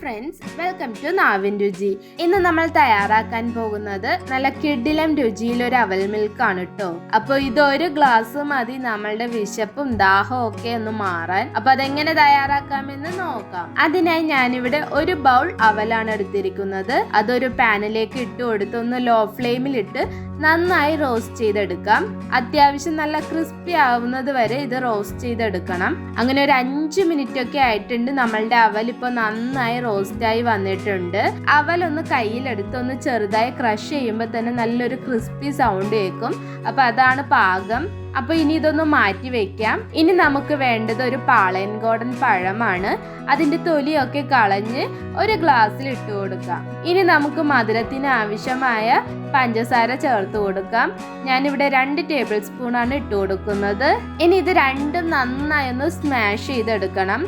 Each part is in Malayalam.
ഫ്രണ്ട്സ് വെൽക്കം ടു നാവിൻ രുചി ഇന്ന് നമ്മൾ തയ്യാറാക്കാൻ പോകുന്നത് നല്ല കിഡിലം രുചിയിൽ ഒരു അവൽ മിൽക്കാണ് കേട്ടോ അപ്പോൾ ഇതൊരു ഗ്ലാസ് മതി നമ്മളുടെ വിശപ്പും ദാഹവും ഒക്കെ ഒന്ന് മാറാൻ. അപ്പൊ അതെങ്ങനെ തയ്യാറാക്കാമെന്ന് നോക്കാം. അതിനായി ഞാനിവിടെ ഒരു ബൗൾ അവലാണ് എടുത്തിരിക്കുന്നത്. അതൊരു പാനിലേക്ക് ഇട്ട് കൊടുത്ത് ഒന്ന് ലോ ഫ്ലെയിമിൽ ഇട്ട് നന്നായി റോസ്റ്റ് ചെയ്തെടുക്കാം. അത്യാവശ്യം നല്ല ക്രിസ്പി ആവുന്നത് വരെ ഇത് റോസ്റ്റ് ചെയ്തെടുക്കണം. അങ്ങനെ ഒരു അഞ്ച് മിനിറ്റ് ഒക്കെ ആയിട്ടുണ്ട് നമ്മളുടെ അവൽ ഇപ്പൊ നന്നായി റോസ്റ്റ് ആയി വന്നിട്ടുണ്ട്. അവൽ ഒന്ന് കയ്യിലെടുത്ത് ഒന്ന് ചെറുതായി ക്രഷ് ചെയ്യുമ്പോൾ തന്നെ നല്ലൊരു ക്രിസ്പി സൗണ്ട് കേൾക്കും. അപ്പോൾ അതാണ് പാകം. അപ്പോൾ ഇനി ഇതൊന്ന് മാറ്റി വെക്കാം. ഇനി നമുക്ക് വേണ്ടത് ഒരു പാളയൻ ഗോഡൻ പഴമാണ്. അതിന്റെ തൊലിയൊക്കെ കളഞ്ഞ് ഒരു ഗ്ലാസ്സിൽ ഇട്ട് കൊടുക്കാം. ഇനി നമുക്ക് മധുരത്തിന് ആവശ്യമായ പഞ്ചസാര ചേർത്ത് കൊടുക്കാം. ഞാനിവിടെ രണ്ട് ടേബിൾ സ്പൂൺ ആണ് ഇട്ട് കൊടുക്കുന്നത്. ഇനി ഇത് രണ്ടും നന്നായി ഒന്ന് സ്മാഷ് ചെയ്തെടുക്കണം.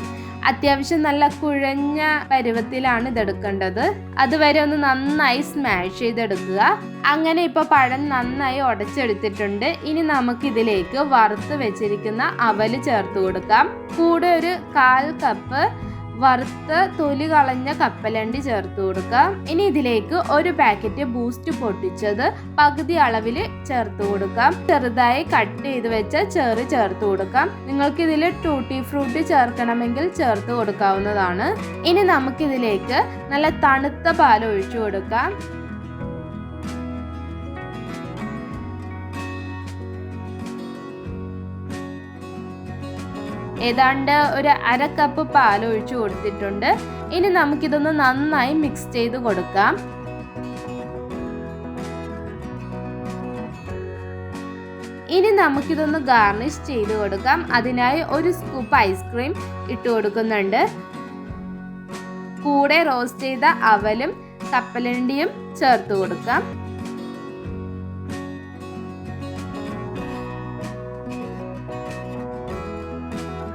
അത്യാവശ്യം നല്ല കുഴഞ്ഞ പരുവത്തിലാണ് ഇതെടുക്കേണ്ടത്. അതുവരെ ഒന്ന് നന്നായി സ്മാഷ് ചെയ്തെടുക്കുക. അങ്ങനെ ഇപ്പൊ പഴം നന്നായി ഉടച്ചെടുത്തിട്ടുണ്ട് ഇനി നമുക്ക് ഇതിലേക്ക് വറുത്ത് വെച്ചിരിക്കുന്ന അവൽ ചേർത്ത് കൊടുക്കാം. കൂടെ ഒരു കാൽ കപ്പ് വറുത്ത് തൊലി കളഞ്ഞ കപ്പലണ്ടി ചേർത്ത് കൊടുക്കാം ഇനി ഇതിലേക്ക് ഒരു പാക്കറ്റ് ബൂസ്റ്റ് പൊട്ടിച്ചത് പകുതി അളവിൽ ചേർത്ത് കൊടുക്കാം. ചെറുതായി കട്ട് ചെയ്ത് വെച്ച ചെറി ചേർത്ത് കൊടുക്കാം. നിങ്ങൾക്ക് ഇതിൽ ടൂട്ടി ഫ്രൂട്ട് ചേർക്കണമെങ്കിൽ ചേർത്ത് കൊടുക്കാവുന്നതാണ്. ഇനി നമുക്കിതിലേക്ക് നല്ല തണുത്ത പാൽ ഒഴിച്ചു കൊടുക്കാം. ഏതാണ്ട് ഒരു അര കപ്പ് പാൽ ഒഴിച്ചു കൊടുത്തിട്ടുണ്ട്. ഇനി നമുക്കിതൊന്ന് നന്നായി മിക്സ് ചെയ്ത് കൊടുക്കാം. ഇനി നമുക്കിതൊന്ന് ഗാർണിഷ് ചെയ്ത് കൊടുക്കാം. അതിനായി ഒരു സ്കൂപ്പ് ഐസ്ക്രീം ഇട്ട് കൊടുക്കുന്നുണ്ട്. കൂടെ റോസ്റ്റ് ചെയ്ത അവലും കപ്പലണ്ടിയും ചേർത്ത് കൊടുക്കാം.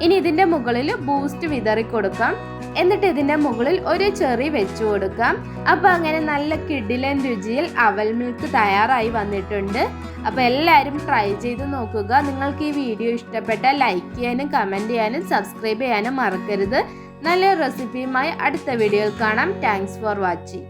ഇനി ഇതിന്റെ മുകളിൽ ബൂസ്റ്റ് വിതറി കൊടുക്കാം എന്നിട്ട് ഇതിന്റെ മുകളിൽ ഒരു ചെറി വെച്ചു കൊടുക്കാം. അപ്പൊ അങ്ങനെ നല്ല കിഡിലൻ രുചിയിൽ അവൽ മിൽക്ക് തയ്യാറായി വന്നിട്ടുണ്ട്. അപ്പൊ എല്ലാവരും ട്രൈ ചെയ്ത് നോക്കുക. നിങ്ങൾക്ക് ഈ വീഡിയോ ഇഷ്ടപ്പെട്ട ലൈക്ക് ചെയ്യാനും കമന്റ് ചെയ്യാനും സബ്സ്ക്രൈബ് ചെയ്യാനും മറക്കരുത്. നല്ല റെസിപ്പിയുമായി അടുത്ത വീഡിയോയിൽ കാണാം. Thanks for watching